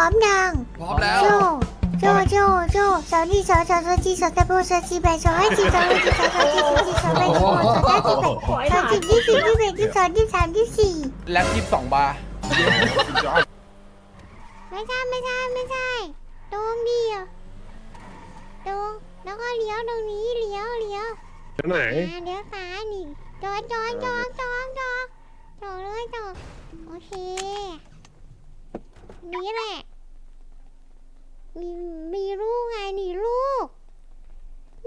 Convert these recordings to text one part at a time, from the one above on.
ร้อมยังพร้อมแล้ว โจโจโจโจสาวนี่สาวสาวสาวจีสาวตะโบสาวจีแบสาวให้จีสาวให้จีสาวสาวจีสาวจีสาวแบสาวสาวจีแบสาวจีที่สี่ที่แบที่สองที่สามที่สี่แล็บยี่สิบสองบาร์ไม่ใช่ไม่ใช่ไม่ใช่ตรงเดียวตรงแล้วก็เลี้ยวตรงนี้เลี้ยวเลี้ยวที่ไหนอ่าเลี้ยวซ้ายนี่จอดจอดจอดจอดจอดจอดเลยจอดโอเค นี่แหละ มีมีลูกไงนี่ลูก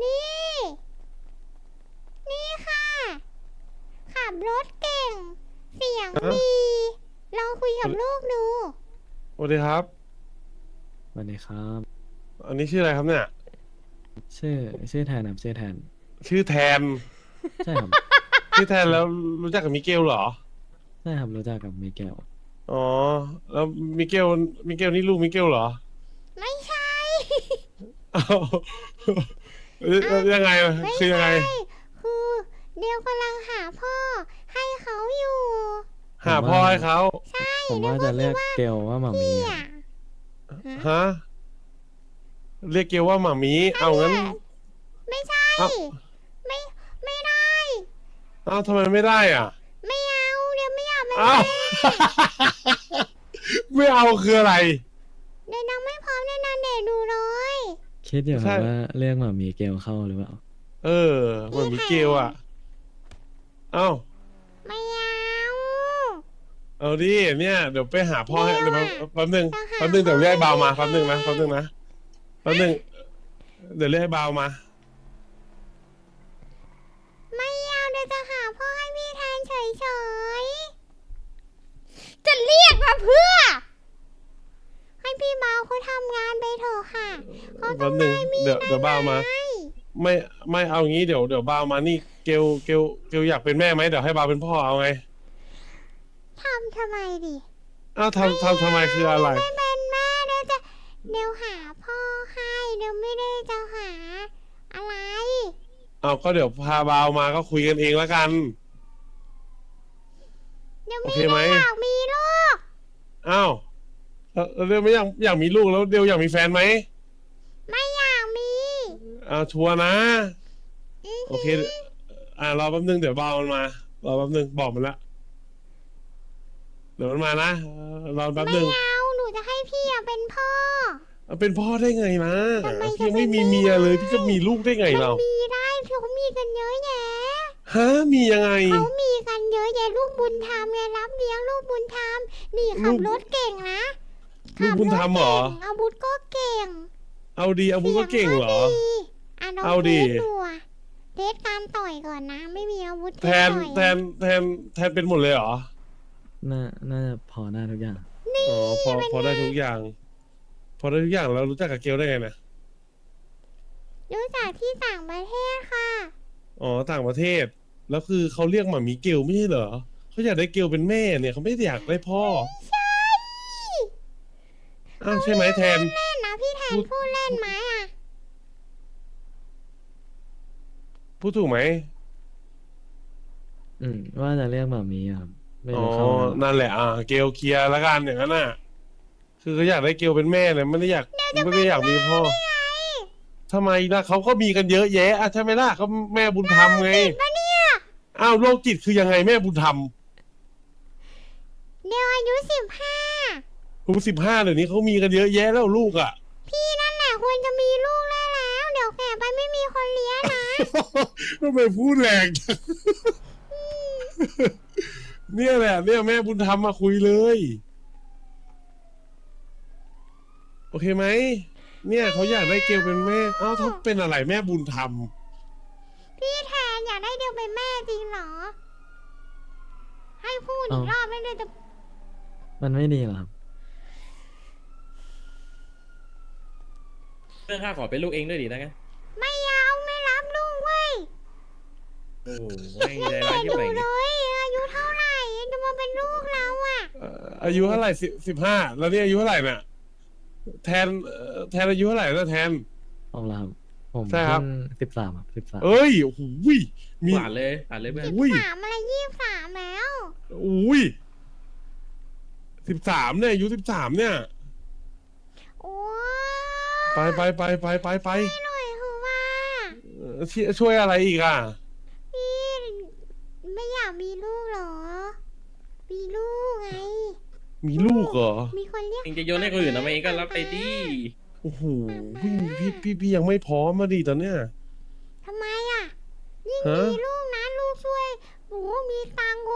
นี่ นี่ค่ะ ขับรถเก่ง เสียงดี ลองคุยกับลูกดู สวัสดีครับ สวัสดีครับ อันนี้ชื่ออะไรครับเนี่ย ชื่อชื่อแทนครับชื่อแทน ชื่อแทน ใช่ครับ ชื่อแทนแล้วรู้จักกับมิเกลเหรอ ใช่ครับรู้จักกับมิเกล อ๋อ แล้วมิเกล มิเกลนี่ลูกมิเกลเหรอ ไม่ใช่อ้าวแล้วยังไงไม่คือยังไง ใช่คือเดียวกำลังหาพ่อให้เขาอยู่หาพ่อให้เขาผมว่าจะเรียกเกลว่าหมามีพี่ครัอะบฮะเรียกเกลว่าหมามีเอางั้น ไม่ใช่ เอ้า ไม่ไม่ได้ เอ้าทำไมไม่ได้อะไม่เอาเดี๋ยวไม่อยากเป็นเอ้า ไม่เอาคืออะไร เดี๋ยวนังไม่พร้อมในนันเด็กดูเลยคิดอยู่คใช่ รับว่าเรียกหมามีเกลเข้าหรือเปล่า เออเหมือนมิเกลอะ เอ้า ไม่เอาเอาดิเนี่ยเดี๋ยวไปหาพ่อให้ไม่เดี๋ยวเอาแป๊บนึงจะหาแป๊บนึงเดี๋ยวเรียกไอ้พ่อเบามาให้แป๊บนึงนะแป๊บนึงนะแป๊บนึงเดี๋ยวเรียกไอ้เบามา ไม่เอาเดี๋ยวจะหาพ่อให้พี่แทนเฉยๆ จะเรียกมาเพื่อ ให้พี่เบาเขาทำงานไปเถอะค่ะเขาต้ แป๊องบนึงได้มีเดี๋ยวเดี๋ยวเบามาให้ไม่ไม่เอางี้เดี๋ยวเดี๋ยวเบามานี่เกลเกลเกลอยากเป็นแม่ไหมเดี๋ยวให้เบาเป็นพ่อเอาไงทำทำไมดิอ้าวทำทำทำไมคืออะไร ไม่เป็นแม่เดี๋ยวจะเดี๋ยวหาพ่อให้เดี๋ยวไม่ได้จะหา อะไรเอาก็เดี๋ยวพาเบามาก็คุยกันเองแล้วกัน เดี๋ยวโอไม่เคไหม ได้อยากมีลูกอ้าวแล้วแล้วเดี๋ยวไม่อยากอยากมีลูกแล้วเดี๋ยวอยากมีแฟนไหมไม่อยากมี อ้าวชัวร์นะอื้อโอเค อ่ารอแป๊บนึงเดี๋ยวเบามันมารอแป๊บนึงบอกมันละเดี๋ยวมันมานะเออรอแป๊บไม่นึงเอาหนูจะให้พี่อะเป็นพ่อ เอาเป็นพ่อได้ไงนะทำไมพี่ยังจะเป็ไม่นมีไม่เมียเลยได้พี่จะมีลูกได้ไงมันเรามีได้เขามีกันเยอะแยะฮะมียังไง เขามีกันเยอะแยะลูกบุญธรรมไงรับเลี้ยงลูกบุญธรรมนี่ขับลูกรถเก่งนะลูกบุญธรรมเหรอ ขับถก่งอาวุธก็เก่งเอาดีเอาบุญก็เก่งเหรอ สียก็ดี อะลองเอาดิ เทสดูอะเทสการต่อยก่อนนะ ไม่มีอาวุธเทแทสนต่อยแทนแทนแทนเป็นหมดเลยเหรอน่าน่าจะพอหน้าทุกอย่าง อ๋อพอพอได้ทุกอย่าง พอได้ทุกอย่างแล้วรู้จักกับเกลได้ไงนะรู้จักที่ต่างประเทศค่ะ อ๋อต่างประเทศ แล้วคือเขาเรียกหมามีเกลไม่ใช่เหรอเขาอยากได้เกลเป็นแม่เนี่ยเขาไม่ได้อยากได้พ่อใช่อ้าวใช่ไหมแทน เล่นนะพี่แทนพูด พูดเล่นไหมอะ พูดถูกไหมอืม ว่าจะเรียกหมามีครับ ไม่อ๋อรู้เข้าหรือเปล่านั่นแหละอ่าเกลเคลียร์แล้วกันอย่างนั้นน่ะ คือเขาอยากได้เกลเป็นแม่เลยไม่ได้อยากไม่ได้อยากมีพ่อทำไมล่ะเขาก็มีกันเยอะแยะอะใช่ไหมล่ะเขาแม่บุญธรรมไงปะเนี่ยอ้าวโรคจิตคือยังไงแม่บุญธรรมเดี๋ยวอายุสิบห้าผมสิบห้าเดี๋ยวนี้เขามีกันเยอะแยะแล้วลูกอะ พี่นั่นแหละควรจะมีลูกได้แล้วเดี๋ยวแก่ไปไม่มีคนเลี้ยงนะ ทำไมพูดแรงจังเนี่ยแหละเนี่ยแม่บุญธรรมมาคุยเลย โอเคไหม เนี่ยเขาอยากได้เกลเป็นแม่ เอ้าถ้าเป็นอะไรแม่บุญธรรม พี่แทนอยากได้เดียวเป็นแม่จริงเหรอ ให้พูดอีกรอบไม่ได้จะมันไม่ดีหรอครับ เรื่องข้าขอเป็นลูกเองด้วยดินะงั้น ไม่เอาไม่รับลูกเว้ยโอ้โหแม่งใจร้ายที่ดูไหนเลยอายุเท่าไหร่จะมาเป็นลูกเราอะเอ่ออายุเท่าไหร่สิสิบห้าแล้วนี่อายุเท่าไหร่น่ะ แทนเอ่อแทนอายุเท่าไหร่แล้วแทน ผมละครับผมใช่ครับ สิบสามครับสิบสามเอ้ยโอ้โหยมี หวานเลยหวานเลยเพื่อน อุ้ย สามอะไรยี่สิบสามแล้วอุ้ยสิบสามเนี่ยอายุสิบสามเนี่ยไปไปไปไปไปไป หน่อยคือว่า เออที่ ช่วยอะไรอีกอะ พี่ไม่อยากมีลูกเหรอ มีลูกไง มีลูกเหรอ มีคนเรียกเองจะโยนให้คนอื่นทำไมเองก็รับไปดิโอ้โหพี่พี่พี่พี่ยังไม่พร้อมมาดิตอนเนี้ย ทำไมอะยิ่งฮะ มีลูกนะลูกช่วยโหมีตังค์โห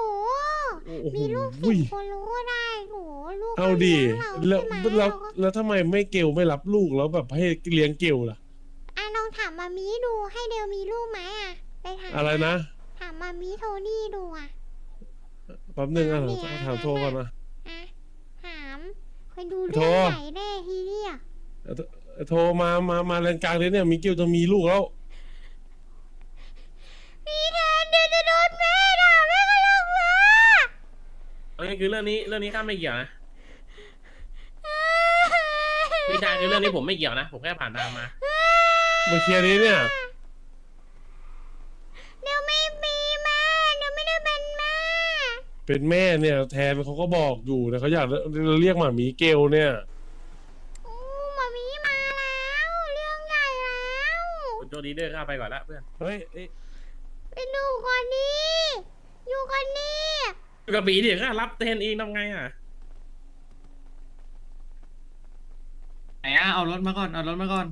โอ้โหมีลูกสิบคนรู้ก็ได้โหลูกเอาดิ ก็เลี้แล้ยวงเราใช่ไหมแล้วเราก็แล้วทำไมไม่เกลไม่รับลูกแล้วแบบให้เลี้ยงเกลล่ะอะลองถา มมามีดูให้เดียวมีลูกไหมอะ ไปถามอะไรนะถามมามีโทนี่ดูอะ แป๊บนึงอะเอาดิเราอะถามโทรก่อนนะอะถามคอยดูโทรเรื่องใหญ่แน่ทีเดียวโทรมา มา มาแรงกลางเลยเนี่ย มีเกลจะมีลูกแล้ว พี่แทนเดี๋ยวจะโดนแม่ด่าแม่ก็ลงมาอันนี้คือเรื่องนี้เรื่องนี้ข้ามไม่เกี่ยวนะพี่ชายคือเรื่องนี้ผมไม่เกี่ยวนะ ผมแค่ผ่านทางมา มาเคลียร์นี้เนี่ย เดี๋ยวไม่มีแม่เดี๋ยวไม่ได้เป็นแม่เป็นแม่เนี่ย แทนเขาก็บอกอยู่นะเขาอยากเรียกหมามีเกลเนี่ยอู้มามีมาแล้ว เรื่องใหญ่แล้วคุณโจดีเดอร์ข้าไปก่อนละเพื่อนเฮ้ยเอ้ยไปดูก่อนนี่อยู่ก่อนนี่กระบี่เดี๋ยวข้ารับแทนเองทำไงอะไหนอะเอารถมาก่อน เอารถมาก่อน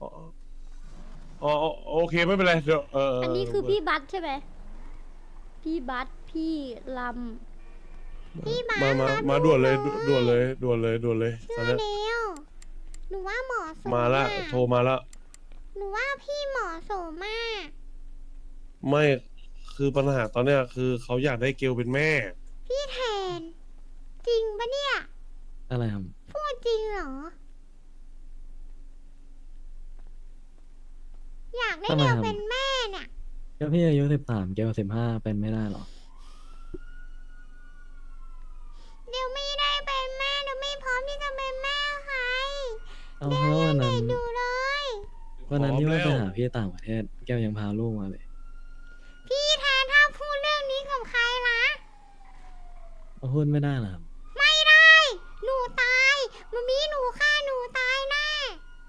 อ๋ออ๋อโอ เคไม่เป็นไรเดี๋ยวเอออัอันนี้คือพี่บัตใช่ไหมพี่บัตพี่ลพี่มามามามา มาดูด่วนเลยหน่อยด่วนเลยด่วนเลยด่วนเลยตเชื่อนอเนี้ยเดียวหนูว่าเหมาะสมมาละอะโทรมาละหนูว่าพี่เหมาะสมมากไม่คือปัญหาตอนเนี้ยคือเขาอยากได้เกลเป็นแม่ พี่แทน จริงปะเนี่ย อะไรครับพูดจริงเหรอ อยากได้ทำไมเดียวครับ เป็นแม่เนี่ย ก็พี่อายุสิบสามเกลสิบห้าเป็นไม่ได้หรอ เดี๋ยวไม่ได้เป็นแม่เดี๋ยวไม่พร้อมที่จะเป็นแม่ใครเอาเดี๋ยวเพราะยัวันงเด็นั้นกอยู่เลย วันนั้นพร้อมที่ว่าไปแล้วหาพี่ต่างประเทศ แกลยังพาลูกมาเลย พี่แทนถ้าพูดเรื่องนี้กับใครนะ เอาพูดไม่ได้เหรอครับ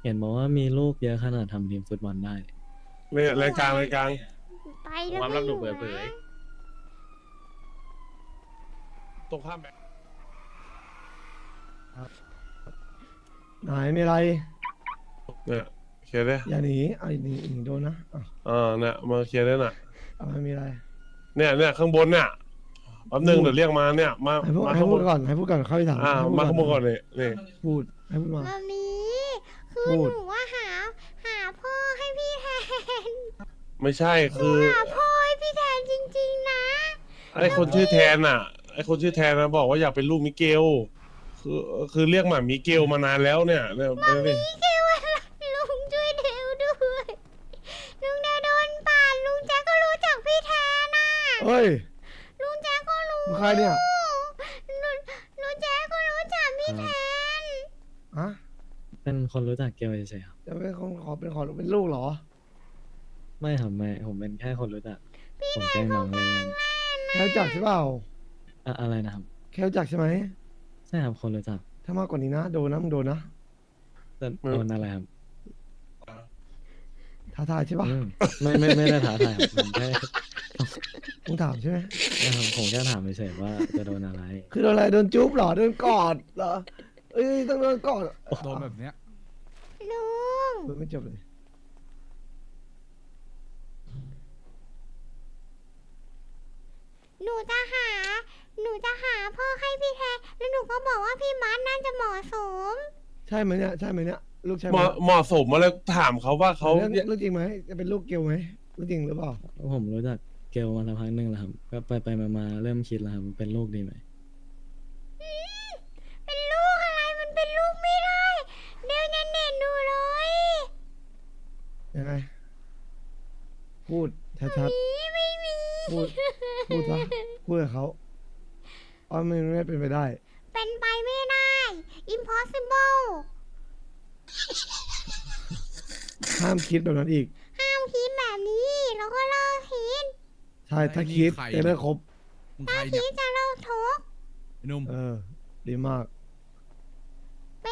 เห็นบอกว่ามีลูกเยอะขนาดทำทีมฟุตบอลได้เนี่ยรายกลางรายกลางไปแล้วความลับถูกเปิดเผย ตรงข้ามแบบไหนมีอะไร เนี่ยเคลียร์ได้อย่าหนีไอ้หนีหนีโดนนะอะอ่าเนี่ยมาเคลียร์ได้น่ะ เอาไม่มีอะไรเนี่ยเนี่ยข้างบนเนี่ยแป๊บนึงเดี๋ยวเรียกมาเนี่ยมาให้พูดมาให้ข้างบพูนดก่อนให้พูดก่อนเข้าไปถามอ่าให้พูดมาข้างบนก่อนเนี่ยนี่พูดให้พูดมา มามี คือพูด หนูว่าหา หาพ่อให้พี่แทนไม่ใช่คือหาพ่อให้พี่แทนจริง ๆ นะ ไอคนชื่อแทนน่ะไอคนชื่อแทนนะบอกว่าอยากเป็นลูกมิเกล คือคือเรียกหมามิเกลมานานแล้วเนี่ยเนี่ยเนี่ยพี่เกลอะไรลุงช่วยเดวด้วยลุงเดวโดนปาดลุงแจ๊กก็รู้จักพี่แทนน่ะเฮ้ยลุงแจ๊กก็รู้มึงใครเนี่ย ลุงลุงแจ๊กก็รู้จักพี่แทน ฮะ เป็นคนรู้จักเกลเฉยๆครับ จะเป็นคนขอเป็นขอเป็นลูกเหรอ ไม่ครับไม่ผมเป็นแค่คนรู้จัก ผมแกล้งน้องเล่นแค่รู้จักใช่เปล่าๆอะอะไรนะครับ แค่รู้จักใช่ไหม ใช่ครับคนรู้จักถ้ามากกว่านี้นะโดนนะมึงโดนนะ แต่โดนอะไรครับท้าทายใช่ปะอืมไม่ไม่ไม่ได้ท้าทายครับผมแค่มึงถามใช่ไหม นะครับผมแค่ถามเฉยๆว่าจะโดนอะไร คือโดนอะไรโดนจุ๊บเหรอโดนกอดเหรอ เอ้ยต้องโดนกอดโดนแบบเนี้ยลุงเออไม่จบเลย หนูจะหา หนูจะหาพ่อให้พี่แทนแล้วหนูก็บอกว่าพี่มัดน่าจะเหมาะสม ใช่ไหมเนี่ยใช่ไหมเนี่ยลูกใช่ไหเหมมาะเหมาะสมอะไรถามเขาว่าเขาเรื่องเรื่องจริงไหมจะเป็นลูกเกลไหมเรื่องจริงหรือเปล่าผมรู้จักเกลมาสักพักหนึ่งแล้วครับ ก็ไปไปมามาเริ่มคิดแล้วครับ เป็นลูกดีไหม เป็นลูกอะไร มันเป็นลูกไม่ได้ เดี๋ยวจะเน็ตหนูเลย ยังไงพูดชัดนี่ไม่มีๆพูด พูดซะพูดกับเขาอ๋อมันไม่เป็นไปได้ เป็นไปไม่ได้ impossible ห้ามคิดแบบนั้นอีก ห้ามคิดแบบนี้ แล้วก็เลิกคิดใช่ถ้าคิดจะเลิกคบมึงใครเนี่ยพี่จะเล่าทุกข์ไอ้หนุ่มเออ ดีมาก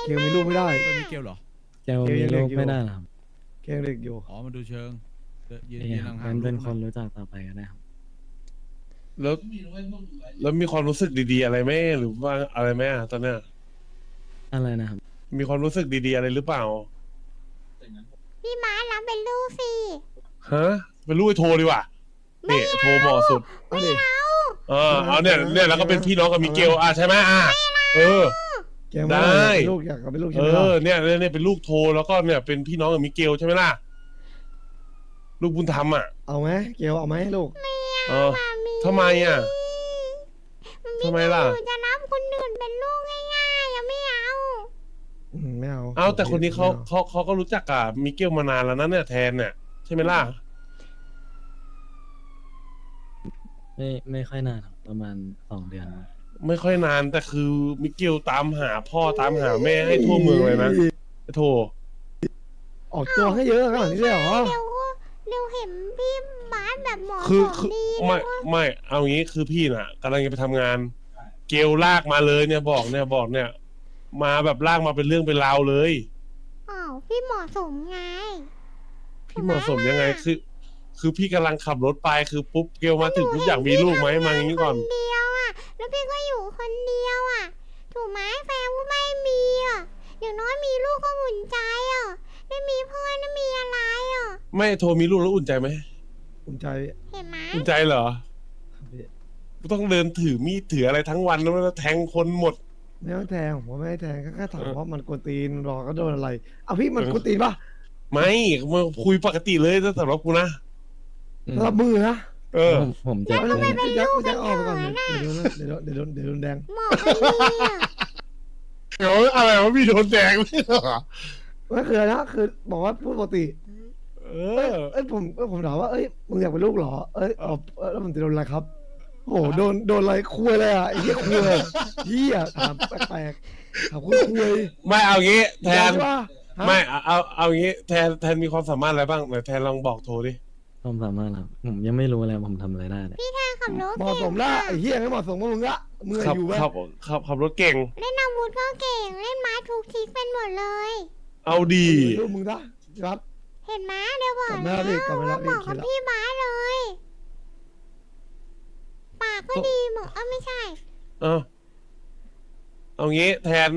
เกลมีลูกไม่ได้ เพื่อนมิเกลเหรอเกลมีลูกไม่ได้หรอครับ เกลเด็กอยู่ อ๋อมันดูเชิงเดินยืนนี่ยืนครับห่างเป็นๆเป็นรูปคนหอยรู้จักต่อไปก็ได้ครับแล้ว แล้วมีความรู้สึกดีๆ อะไรไหมหรือว่าอะไรไหมอะตอนเนี้ยอะไรนะครับมีความรู้สึกดีๆ อะไรหรือเปล่าพี่ม้ารับเป็นลูกสิฮะเป็นลูกไอ้โทรดีกว่านี่โทรเหมาะสุด เอาดิ เออเอาเนี่ยเนี่ยแล้วก็เป็นพี่น้องกับมิเกลอะใช่ไหมอะเออ เกลไม่ได้เป็นลูกอยากเป็นลูกใช่เอไหมล่ะอเนี่ยเนี่ยเนี่ยเป็นลูกโทรแล้วก็เนี่ยเป็นพี่น้องกับมิเกลใช่ไหมล่ะ ลูกบุญธรรมอะเอาไหมเกลเอาไหมลูก เออมามีทำไมอะ ทำไมล่ะ หนูจะรับคนอื่นเป็นลูกง่ายๆยังไม่เอาอืมไม่เอาเอาแต่คนนี้เขาไม่อเขาเขาก็รู้จักกับมิเกลมานานแล้วนะเนี่ยแทนเนี่ยใช่ไหมล่ะ ไม่ไม่ค่อยนานครับประมาณสองเดือนครับ ไม่ค่อยนานแต่คือมิเกลตามหาพ่อตามหาแม่ให้ทั่วเมืองเลยนะโทรออกตัวให้เยอะขนาดนี้เลยเหรอ เร็วเร็วเห็นพี่บ้านแบบหมอคือสคือมดีไม่ ไม่เอางี้คือพี่น่ะกำลังจะไปทำงาน เกลลากมาเลยเนี่ยบอกเนี่ยบอกเนี่ย มาแบบลากมาเป็นเรื่องเป็นราวเลย อ้าวพี่เหมาะสมไงพี่เหมาะสมยังไงคือ คือพี่กำลังขับรถไปคือปุ๊บเกลมาถึงปุ๊บอยากมีลูกไหมมาอย่างนี้ก่อน คนเดียวอะ แล้วพี่ก็อยู่คนเดียวอะ ถูกไหมแฟนก็ไม่มีอะอย่างน้อยมีลูกก็อุ่นใจอะได้มีเพื่อนได้มีอะไรอะไม่โทรมีลูกแล้วอุ่นใจไหมอุ่นใจเห็นไหมอุ่นใจเหรอครับพี่กูต้องเดินถือมีดถืออะไรทั้งวันแล้วมันจะแทงคนหมด ไม่ต้องแทงผมว่าไม่ให้แทงก็แค่ถามว่ามันกวนตีนรอก็โดนอะไรเอาพี่มันกวนตีนปะไม่มาคุยปกติเลยถ้าสำหรับกูนะสำหรับมือนะ เออ ผมผมจะแล้วทำไมเล่นพี่แจ็คพี่แจ็คออกไปก่อนเดี๋ยวเดี๋ยวเดี๋ยวโดนเดี๋ยวโดนเดี๋ยวโดนแดงเหมาะไม่มีอะเดี๋ยวอะไรวะพี่โดนแดงเลยเหรอไม่คืออะไรนะคือบอกว่าพูดปกติเอเอ้ยอ เอ้ยผมเอ้ยผมถามว่าเอ้ยมึงอยากเป็นลูกเหรอเอ้ยเอาเอ้ยแล้วมันจะโดนอะไรครับโอ้โหโดนโดนอะไรคุยเลยอะไอ้เหี้ยคุยเหี้ยถามแปลกๆถามคุยคุยไม่เอางี้แทน ใช่ปะฮะไม่เอาเอาเอางี้แทนแทนมีความสามารถอะไรบ้างไหนแทนลองบอกโทรดิ ผมสามารถครับผมยังไม่รู้เลยผมทำอะไรได้เนี่ยพี่แทนขับรถเหมาะสมละไอ้เหี้ยไม่เหมาะสมกับมึงละมึงอะขับอยู่ไหมขับขับขับรถเก่ง เล่นอาวุธก็เก่ง เล่นไม้ทุกทิกเป็นหมดเลย เอาดี ลูกมึงซะครับ เห็นไหมเดี๋ยวบอกกลับมาแล้วดิกลับมาแล้วว่าเหมาะพี่กับคิดแล้วพี่บ้าสเลย ปากก็ดีเหมือนเออไม่ใช่ เอาเอางี้แทน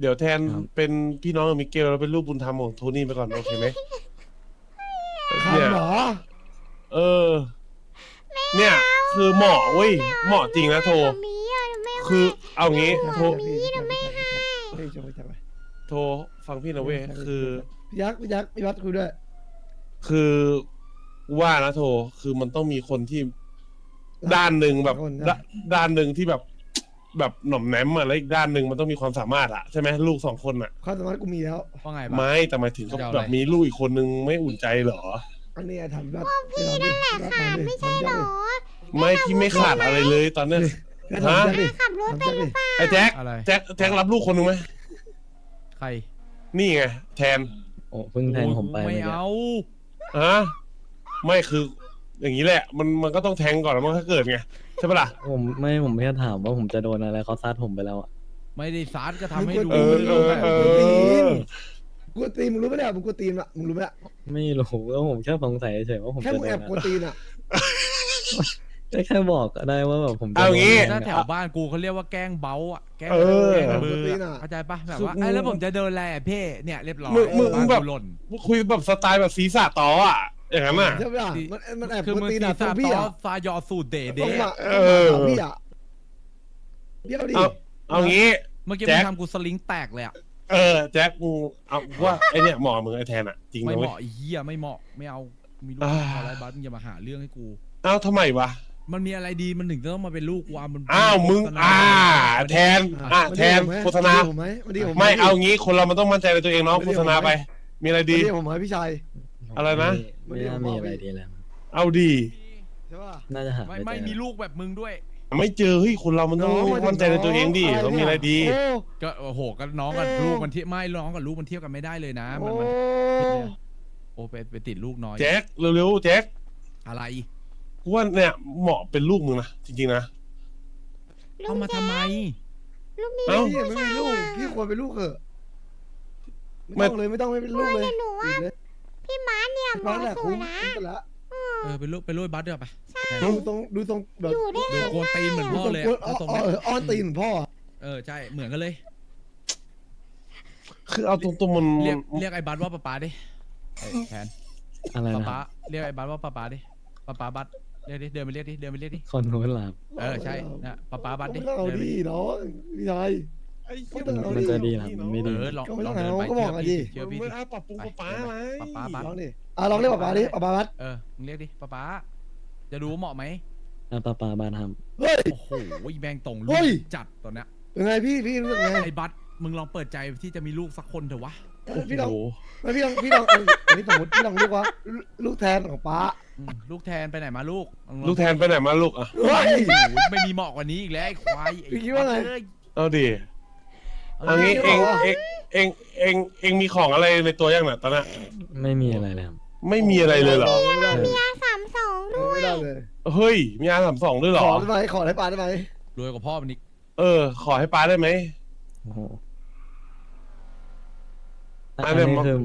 เดี๋ยวแทนครับเป็นพี่น้องกับมิเกลแล้วเป็นลูกบุญธรรมของโทนี่ไปก่อน โอเคไหมครับเนี่ยหมอ เออ เนี่ย คือเหมาะเว้ยเหมาะจริงนะโทร แบบนี้อะไม่คือเอางี้โทรพี่พี่ไม่ให้พี่จะไปจับไปโทรฟังพี่นะเว้ยคือ พี่ยักษ์พี่ยักษ์พี่วัดคุยด้วยคือว่านะโทรคือมันต้องมีคนที่ด้านหนึ่งแบบคนนะด้าด้านหนึ่งที่แบบ แบบหน่อมแนมอะแล้วอีกด้านหนึ่งมันต้องมีความสามารถอะใช่ไหมลูกสองคนอะความสามารถกูมีแล้ว ว่าไงบ้าง ไม่แต่หมายถึงก็จะเอาอะไร แบบมีลูกอีกคนนึงไม่อุ่นใจเหรอ อันนี้ทำแบบพี่นั่นแหละขาดไม่ใช่เหรอไม่พี่ไม่ขาดอะไรเลยตอนเนี้ยฮะขับรถทำเป็นได้ดิไอ้แจ็คอะไร แจ็คแจ็ครับลูกคนนึงไหมใครนี่ไงแทนโอ้เพิ่งแทงผมไปไม่เมื่อกี้เอา ฮะไม่คืออย่างนี้แหละ มันมันก็ต้องแทงก่อนแล้วมันก็เกิดไงใช่ปะล่ะ ผมไม่ผมแค่ถามว่าผมจะโดนอะไรเขาซัดผมไปแล้วอะไม่ได้สารก็ทำให้ดูเออเออเออ กูตีนมึงรู้ไหมเนี่ยมึงกูตีนอะมึงรู้ไหมไม่รู้แล้วผมแค่สงสัยเฉยๆว่าผมแค่จะมึงโดแอนบอะกูตีนอะก็แค่บอกก็ได้ว่าแบบผมจะเอาโดนงี้ยังไงถ้าอะแถวบ้านกูเขาเรียกว่าแกล้งเบ้าอะแกล้งเออ แกล้งมืออะ เข้าใจปะแบบว่าไอ้แล้วผมจะเดินแลเพ่เนี่ยเรียบร้อยมึงมึงบ้านแบบ กูหล่น คุยแบบสไตล์แบบศีรษะต่ออะ อย่างนั้นอะ ใช่ไหมล่ะมันมันแอบคือกูมึงตีนตีอะตรซางพี่ต่ออะซายอสูตรเดตรเดงมาเออ ตรงมาพี่อะเบี้ยวดิเอาเอางี้ เมื่อกี้แจ็มึคงทำกูสลิงแตกเลยอะ เออแจ็คกูเอาว่าไอเนี่ยเหมาะมึงไอแทนอะ จริงไม่นะเหเว้ยมาะไอ้เหี้ยไม่เหมาะไม่เอามีลูกอ่าอะไรบัสมึงอย่ามาหาเรื่องให้กูเอ้าทำไมวะ มันมีอะไรดีมันถึงจะต้องมาเป็นลูกกูอะมันอ้าวมึงโฆษณอ่า แทน อะแทนโฆษณาผมไหมมาดีผมไม่เอางี้คนเรามันต้องมั่นใจในตัวเองเนาะโฆษณาไป มีอะไรดี ดีผมให้พี่ชาย อะไรนะไม่น่ามีอะไรดีแล้วเอาดี ใช่ป่ะ น่าจะหาไม่ไม่ไม่เจอมีลูกแบบมึงด้วย ไม่เจอเฮ้ยคนเรามันต้องมั่นใจในตัวเองดิเรามีอะไรดีโอ้ก็โอ้โหก็น้องกับโอ้ลูกมันเทียบไม่น้องกับลูกมันเทียบกันไม่ได้เลยนะมันโอ้มันโอ้ไปไปติดลูกน้อยแจ็คเร็วๆแจ็คอะไรกูว่าเนี่ยเหมาะเป็นลูกมึงนะจริงๆนะเอามาทำไม ลูกมีเอ้า พี่ไม่มีลูกพี่ควรเป็นลูกเหอะไม่ไม่ต้องเลยไม่ต้องไม่เป็นลูกเลยแต่หนูว่าดีเลยพี่ม้าเนี่ยเหบ้ามาะนแหละสุคุ้ดมนะคุ้มไปละเออเป็นลูกเป็นลูกบัสเดียวาไป ดูตรงดูตรงแบบอยู่ได้ดูไงโกนตีนเหมือนพ่อเลยดูอะตรงเอาตรงเอนี้ออ้อนตีนเหมือนพ่ออะเออใช่เหมือนกันเลย คือเอาตรงๆมันเรียกเรียกไอ้บัสว่าป๊าป๊าดิไอ้แทนอะไรป๊านะคป๊ารับเรียกไอ้บัสว่าป๊าป๊าดิป๊าป๊าบัสเรียกดิเดินไปเรียกดิเดินไปเรียกดิคนนู้นเหรอครับเออใช่นะป๊าป๊าบัสดิไม่ต้องเอาเดินไปดีเนาะพี่ชาย ไอ้เหี้ยมันมันจะดีเหรอครับมันไม่เอดี อลองก็ไม่ลต้อองงเดินเอาไปก็บอกอะดิ เชื่อมึพี่งดิไม่เอาปรับปรุงปรับป้าไหมป๊าป๊าบัสลองดิอะลองเรียกป๊าป๊าดิป๊าป๊าบัสเออมึงเรียกดิป๊าป๊า จะดูว่าเหมาะไหมอะปาปาบานครับเฮ้ย โอ้โหแบงตรงเฮ้ลูยกจัดตอนเนี้ยเป็นไงพี่พี่รู้สึกไงไอ้บัสมึงลองเปิดใจที่จะมีลูกสักคนเถอะวะพี่ลองโอ้โหไม่พี่ลองพี่ลองอันอันนี้สมมติพี่ลองเรียกว่าลูลูกแทนของป๊าอืมลูกแทนไปไหนมาลูกมึงองลูกแทนไปไหนมาลูกอะ เฮ้ย โอ้โหไม่มีเหมาะกว่านี้อีกแล้วไอ้ควายอ้พี่คิดว่าไง เอ้ยเอาดิเออเอางี้เอเองอเองเองเองเองมีของอะไรในตัวยังน่ะตอนนั้นไม่มีอะไรเลยครับไม่มีอะไรเลยเหรอไม่ได้เลยอาสามสอง ด้วย ไม่ได้เลย เฮ้ย มีอาสามสองด้วยเหรขอ อได้ไหมขอให้ป๊าได้ไหมรวยกว่าพ่อมันอีกเออ ขอให้ป้าได้ไหม โอ้โหอัอันนเนี้ยนี้มันคือ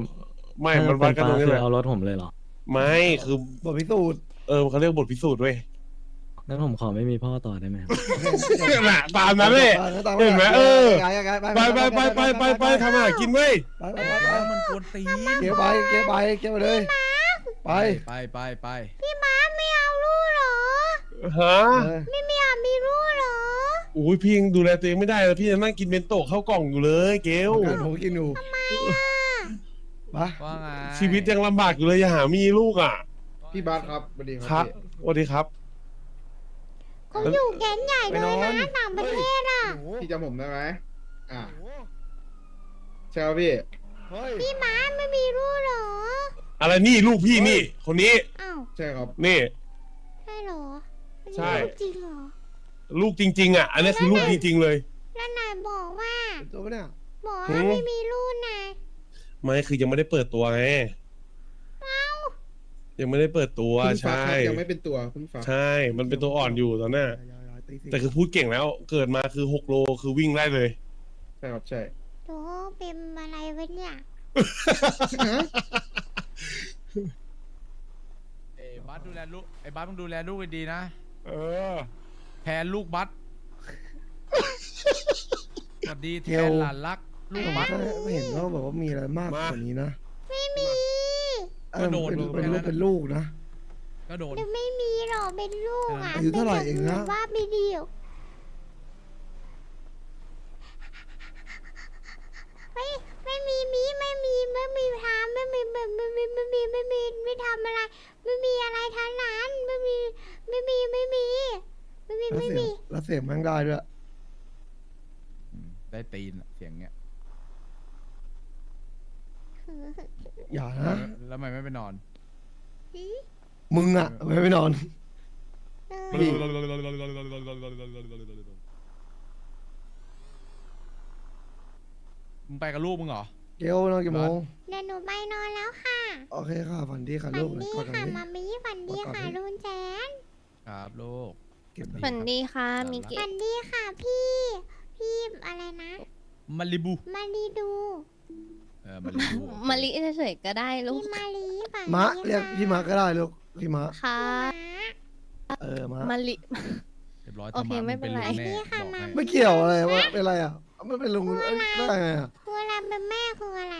ไม่ถ้ามันวัดกันตรงนี้เป็แหปาละคือเอารถผมเลยเหรอ ไม่ คือ บทพิสูจน์เออเขาเรียกบทพิสูจน์เว้ยงั้นผมขอไม่มีพ่อต่อได้ไหมครับ น่ะตามนั้นเลยตามเห็นไหมเออ ไปไปไปไปไปไปไปไปทำอาหารกินเว้ยไปไปไปไปแล้วมันกวนตีนเกี่ยวไปเกี่ยวไปเกี่ยวไปเลย ไป ไปไปไปพี่ม้าไม่เอาลูกเหรอ ฮะเออไม่ไม่อยากมีลูกเหรอ อุ้ยพี่ยังดูแลตัวเองไม่ได้เลยพี่ยังนั่งกินเบนโตะเข้าวกล่องอยู่เลยเกลงานผมกินอยู่มาว่าไงชีวิตยังลำบากอยู่เลยอย่าหามีลูกอะพี่บาสครับสวัสดีคครัรับบสวัสดีครับเขาอยู่แก๊งใหญ่ไปเลนยอนนะต่างประเทศอะโอ้โหพี่จำผมได้ไหมอ่าใช่ครับพี่เฮ้ยพี่ม้าไม่มีลูกเหรออะไรนี่ลูกพี่นี่ คนนี้ อ้าวใช่ครับ นี่ ใช่เหรอ ใช่ ลูกจริงเหรอ ลูกจริง ๆ อะ อันนี้คือลูกจริง ๆ เลย แล้วนายบอกว่า ตัวปะเนี่ยบอกหืว่ามไม่มีลูกนะไม่คือยังไม่ได้เปิดตัวไงยังไม่ได้เปิดตัวเพิ่งฟักใช่ ครับยังไม่เป็นตัวเพิ่งฟักใช่ มันเป็นตัวอ่อนอยู่ตอนน่ะอย่าอย่าตีสิแต่คือพูดเก่งแล้ว เกิดมาคือหกโลคือวิ่งได้เลย ใช่ครับใช่โถเป็นอะไรวะเนี่ยไอ้บัสดูแลลูกไอ้บัสมึงดูแลลูกให้ดีนะ เออ แทนลูกบัสสวัสดีแทนหลานรัก ลูกผมบัสก็ไม่เห็นว่าแบบว่ามีอะไรมากกว่านี้นะไม่มีเออก็โดนเป็นโดนเป็นแค่ลูนั้กนเป็นลูกนะ ก็โดนเดี๋ยวไม่มีหรอกเป็นลูกอะอายุเท่าไหร่เองนะป็แบบว่าไม่ดีหรอกไม่ไม่มีมีไม่มีไม่มีทางไม่มีไม่ไม่ไม่ไม่มีไม่มีไม่ทำอะไร ไม่มีอะไรทั้งนั้นไม่มีไม่มีไม่มีไม่มีแล้วไม่เสียงมีแล้วเสียงแม่งได้ด้วย อืมได้ตีนอะเสียงเงี้ยอย่านะ แล้วทำไมไม่ไปนอน มึงอะไม่ไปนอนเออ พี่ มึงไปกับลูกมึงเหรอ เกลนอนกี่โมงเดี๋ยวหนูไปนอนแล้วค่ะ โอเคค่ะฝันดีค่ะฝัลูนกดีกอดกันค่ะดิ มามีฝันดีค่ะลุงแจนครับลูก เก็บฝันดีค่ะมิกิฝันดีค่ะพี่ พี่อะไรนะมาริบูมารีดูเออมาริบูมะลิเฉยๆก็ได้ลูพี่กมารีฝันมะดีเรียกค่ะพี่มะก็ได้ลูกพี่มะค่ะม้าเออมะมะลิ เรียบร้อยโอเคธรรมะไม่เป็นไรงลุงแน่นี่ค่ะบอกมาให้ไม่เกี่ยวอะไรวะเป็นไรอะ ไม่เป็นลุงเอ้ยได้ไงอะคืออะไรเป็นแม่คืออะไร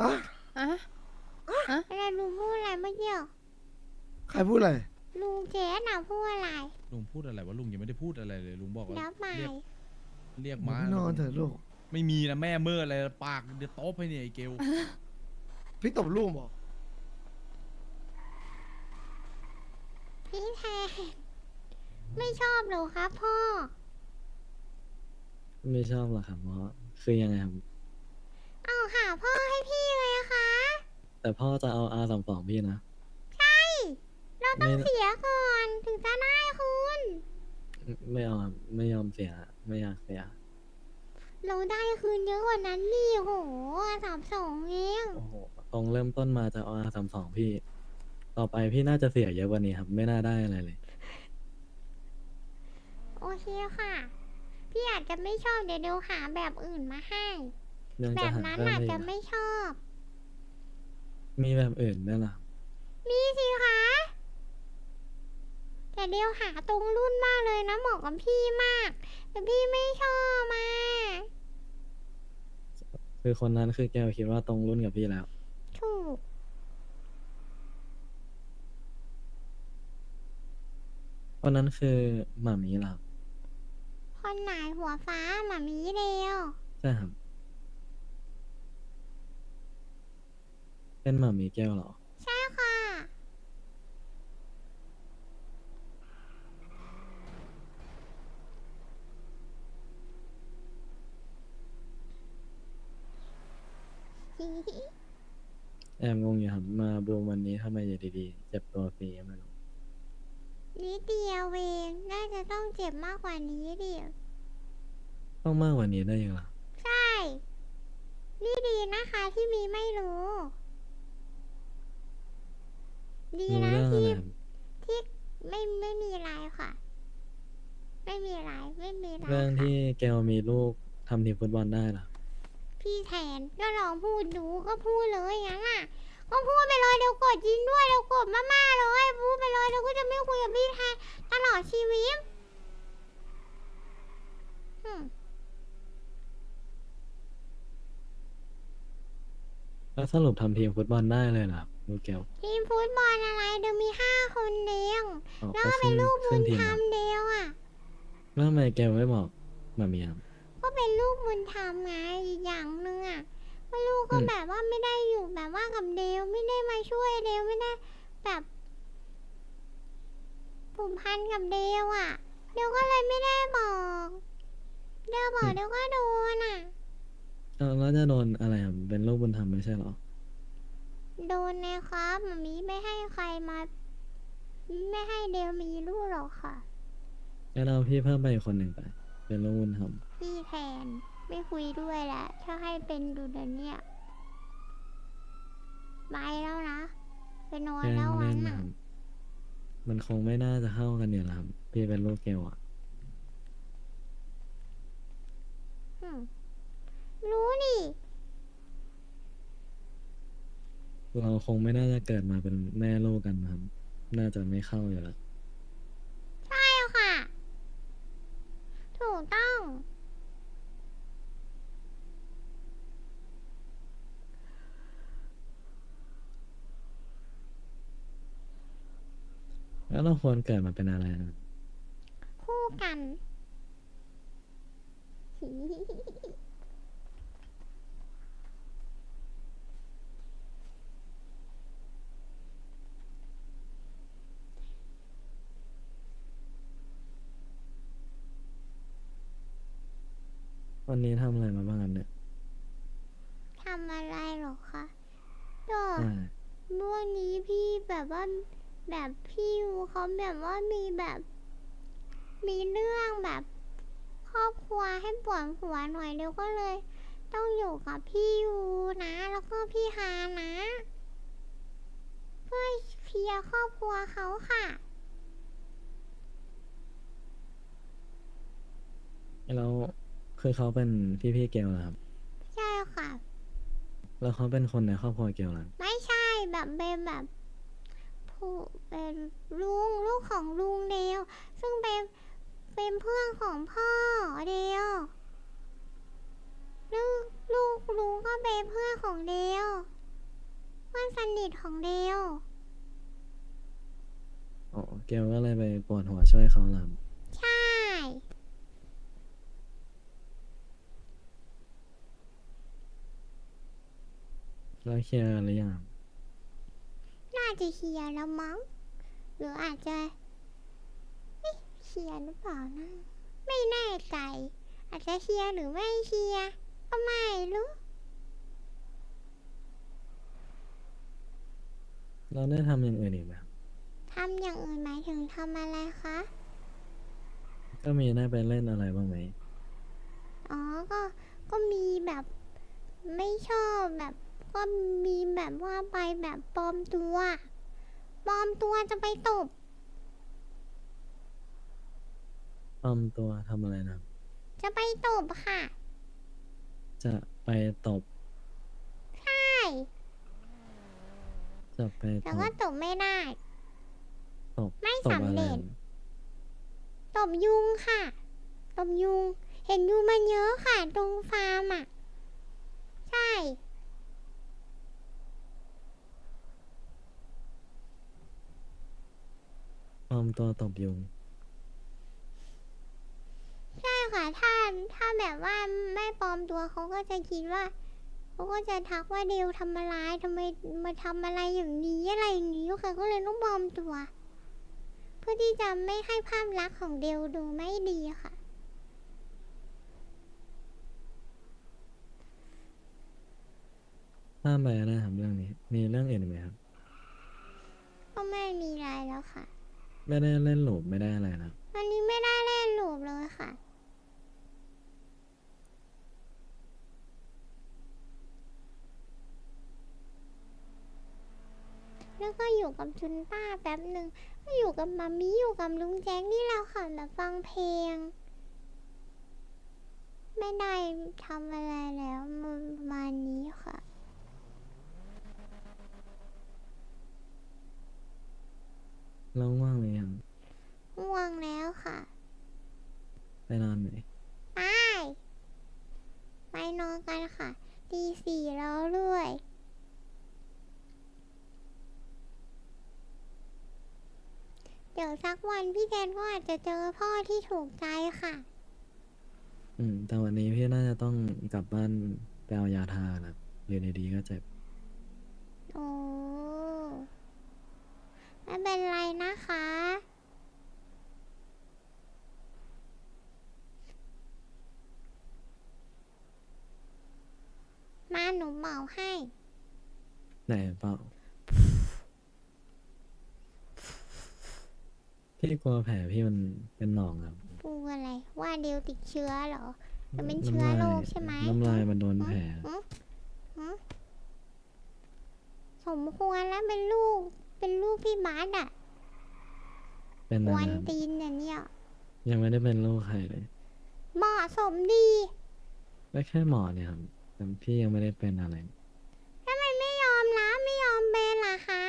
อะอะอะไรลุงพูดอะไรเมื่อกี้ใครพูดอะไรลุงเจ๊น่ะพูดอะไรลุงพูดอะไรวะลุงยังไม่ได้พูดอะไรเลยลุงบอกว่าแล้วไป เรียกเรียกมึงม้าไม่นอนเถอะลูกไม่มีนะแม่เมื่ออะไรปากเดือดโต๊ะให้เนี่ยไอ้เกลพี่ตบลูกบอกพี่แทนไม่ชอบเหรอครับพ่อ ไม่ชอบหรอกครับเพราะคือยังไงครับ เอาหาพ่อให้พี่เลยอะคะแต่พ่อจะเอาอาสามสองพี่นะ เราต้องไม่ เสียก่อน ถึงจะได้คุณไม่เอาครับไม่ยอมเสีย ไม่อยากเสีย เราได้คืนเยอะกว่านั้นนี่โหสามสองเองโอ้โหตรงเริ่มต้นมาจะเอาอาสามสองพี่ ต่อไปพี่น่าจะเสียเยอะกว่านี้ครับ ไม่น่าได้อะไรเลย โอ้โอเคค่ะ พี่อาจจะไม่ชอบเดี๋ยวเดี๋ยวหาแบบอื่นมาให้ยังแบจะบหานั้นเพิ่มอาจอีกจะเหรอไม่ชอบ มีแบบอื่นด้วยเหรอมีสิคะแต่เดี๋ยวหาตรงรุ่นมากเลยนะเหมาะกับพี่มาก แต่พี่ไม่ชอบมา คือคนนั้นคือแกวคิดว่าตรงรุ่นกับพี่แล้ว ถูก คนนั้นคือหมามีเหรอครับ คนไหนหัวฟ้าหมามีเดียวใช่ครับ เป็นหมามีแก้วเหรอ ใช่ค่ะ แอบงงอยู่ครับ มาบูมวันนี้ทำไมอยู่ดีๆ เจ็บตัวฟรีไม่รู้ นิดเดียวเองน่าจะต้องเจ็บมากกว่านี้ดิต้องมากกว่านี้ได้ยังล่ะใช่นี่ดีนะคะที่มีไม่รู้ ดีรู้นะเรื่องอะไรที่ครับที่ไม่ไม่มีอะไรค่ะ ไม่มีอะไรไม่มีอะไรเรื่องค่ะ ที่แกวมีลูกทำทีมฟุตบอลได้เหรอพี่แทนก็ลองพูดดูก็พูดเลยงั้นอะ ก็พูดไปเลยเดี๋ยวกดจริงด้วยเดี๋ยวกดมากๆเลยพูดไปเลยเดี๋ยวก็จะไม่คุยกับพี่แทนตลอดชีวิตอืมแล้วสรุปทำทีมฟุตบอลได้เลยเหรอครับลูกแก้วทีมฟุตบอลอะไรเดี๋ยวมีห้าคนเดียวอ๋อแล้วก็ก็เป็ขึ้นนลูกบุขึ้นญทีมธรครรัมบเดียวอะ แล้วทำไมแกวไม่บอกหมามีครับก็เป็นลูกบุญธรรมไงอีกอย่างหนึ่งอะ ว่าลูกก็อืม แบบว่าไม่ได้อยู่แบบว่ากับเดวไม่ได้มาช่วยเดวไม่ได้ แบบผูกพันกับเดวอะเดวก็เลยไม่ได้บอกเดวบอกเดวก็โดนอะ เอ้าแล้วจะโดนอะไรครับเป็นลูกบุญธรรมไม่ใช่เหรอ โดนนะครับมามีไม่ให้ใครมา ไม่ให้เดวมีลูกหรอกค่ะงั้นเอาพี่เพิ่มไปอีกคนหนึ่งไป เป็นลูกบุญธรรมพี่แทน ไม่คุยด้วยละ ถ้าให้เป็นดูเดี๋ยวเนี้ยไปแล้วนะ ไปนอนแกล้งแล้ววัเล่นนนะน่ะ ครับมันคงไม่น่าจะเข้ากันอยู่แล้วครับพี่เป็นลูกเกลอะอืมรู้นี่เราคงไม่น่าจะเกิดมาเป็นแม่ลูกกันนะครับ น่าจะไม่เข้าอยู่แล้ว ใช่ค่ะ ถูกต้อง แล้วเราควรเกิดมาเป็นอะไรนะครับคู่กัน วันนี้ทำอะไรมาบ้างครับเนี่ยทำอะไรหรอคะก็ใช่เมื่อนี้พี่แบบว่า แบบพี่ยูเขาแบบว่ามีแบบ มีเรื่องแบบครอบครัวให้ปวดหัวหน่อยเดียวก็เลย ต้องอยู่กับพี่ยูนะแล้วก็พี่ฮานะ เพื่อเคลียร์ครอบครัวเขาค่ะแล้วคือเขาเป็นพี่พี่ๆเกลเหรอครับ ใช่ค่ะ แล้วเขาเป็นคนในครอบครัวเกลเหรอ ไม่ใช่แบบเป็นแบบ ผู้เป็นลุงลูกของลุงเดียวซึ่งเป็นเป็นเพื่อนของพ่อเดียวลูกลูกลุงก็เป็นเพื่อนของเดียวเพื่อนสนิทของเดียวอ๋อเกลก็เลยไปปวดหัวช่วยเขาเหรอครับใช่แล้วเคลียร์กันหรือยังครับน่า จะเคลียร์แล้วมั้ง หรืออาจจะไม่เคลียร์หรือเปล่านะ ไม่แน่ใจ อาจจะเคลียร์หรือไม่เคลียร์ก็ไม่รู้เราได้ทำอย่างอื่นอีกไหมครับทำอย่างอื่นหมายถึงทำอะไรคะ ก็มีได้ไปเล่นอะไรบ้างไหมอ๋อ ก็ ก็มีแบบไม่ชอบแบบ ก็มีแบบว่าไปแบบปลอมตัวปลอมตัวจะไปตบ ปลอมตัวทำอะไรนะครับจะไปตบค่ะจะไปตบ ใช่จะไปแต่ตบก็ตบไม่ได้ ตบไม่ตบสำอะไรเร็จ ตบยุงค่ะ ตบยุง เห็นยุงมันเยอะค่ะ ตรงฟาร์มอะ ใช่ ปลอมตัวตบยุง ใช่ค่ะ ถ้าถ้าแบบว่าไม่ปลอมตัวเขาก็จะคิดว่าเขาก็จะทักว่าเดวทำอะไรทำไมมาทำอะไรอย่างนี้อะไรอย่างนี้ค่ะก็เลยต้องปลอมตัว เพื่อที่จะไม่ให้ภาพลักษณ์ของเดวดูไม่ดีค่ะ ข้ามไปก็ได้ครับเรื่องนี้ มีเรื่องอื่นอีกไหมครับ ก็ไม่มีอะไรแล้วค่ะ ไม่ได้เล่นหลูปไม่ได้อะไรนะครับวันนี้ไม่ได้เล่นลูปเลยค่ะ แล้วก็อยู่กับจุนป้าแป๊บหนึ่งก็อยู่กับมามีอยู่กับลุงแจ็คนี่แหละค่ะแบบฟังเพลง ไม่ได้ทำอะไรแล้วมันประมาณนี้ค่ะ แล้วว่างเลยยังง่วงแล้วค่ะไปนอนไหมไปไปนอนกันค่ะตีสี่แล้วด้วยเดี๋ยวสักวันพี่แทนก็อาจจะเจอพ่อที่ถูกใจค่ะ อืม แต่วันนี้พี่น่าจะต้องกลับบ้านไปเอายาทาครับอยู่ดีๆก็เจ็บ โอ้ไม่ เป็นไรนะคะ มาหนูเหมาให้ ไหนเปล่าพี่กลัวแผลพี่มันเป็นหนองครับปูอะไร ว่าเดียวติดเชื้อเหรอมันเป็นเชื้อโรคใช่ไหมน้ำลายมันโดนแผลหือหือสมควรแล้วเป็นลูก เป็นลูกพี่บาสอะเป็นกอะวไรนครับตีนเนี่ยเนี่ยยังไม่ได้เป็นลูกใครเลยเหมาะสมดีก็แค่หมอเนี่ยครับแต่พี่ยังไม่ได้เป็นอะไร ทำไมไม่ยอมรับไม่ยอมเป็นล่ะคะ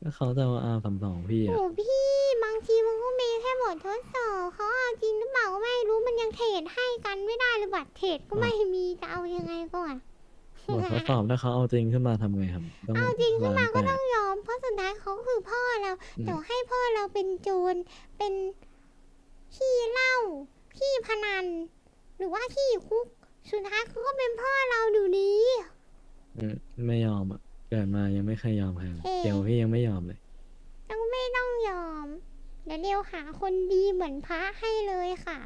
ก็เขาจะเอาอาสามสองพี่โอ้อะพี่บางทีมันก็มีแค่บททดสอบเขาเอาจริงหรือเปล่าก็ไม่รู้มันยังเทรดให้กันไม่ได้เลยบัตรเทรดก็ไม่มีจะเอายังไงก่อน บททดสอบถ้าเขาเอาจริงขึ้นมาทำไงครับต้องเอาจริงขึ้นมาล้ก็แตต้องยอม เพราะสุดท้ายเขาคือพ่อเราอืมเดี๋ยวให้พ่อเราเป็นโจรเป็นขี้เหล้าขี้พนัน หรือว่าขี้คุก สุดท้ายเขาก็เป็นพ่อเราอยู่ดี อืมไม่ยอมอะเกิดมายังไม่เคยยอมใครเลยเอ๊ะ เดี๋ยวพี่ยังไม่ยอมเลยต้องไม่ต้องยอม เดี๋ยวเดียวหาคนดีเหมือนพระให้เลยค่ะ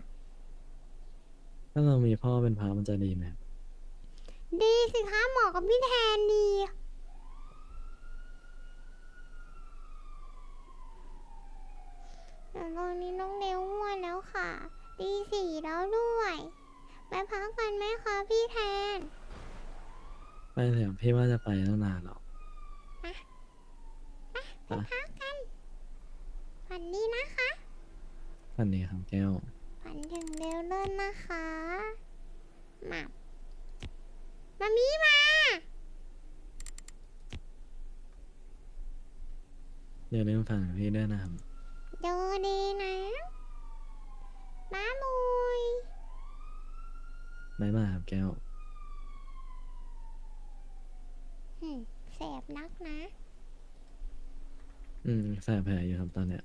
ถ้าเรามีพ่อเป็นพระมันจะดีไหมครับ ดีสิคะเหมาะกับพี่แทนดีแต่ตอนนี้น้องเดวง่วงแล้วค่ะตีสี่แล้วด้วย ไปพักกันไหมคะพี่แทน ไปเถอะพี่ว่าจะไปตั้งนานแล้วไปพักกันฝันดีนะคะ วันนี้ครับแก้ว ฝันถึงเดวเลินนะคะมา มามีมา อย่าลืมฝากพี่ด้วยนะครับโดดีนะบ้าบุยบ๊ายบายครับแก้ว หึแสบนักนะ อืมใส่แผลอยู่ครับตอนเนี้ย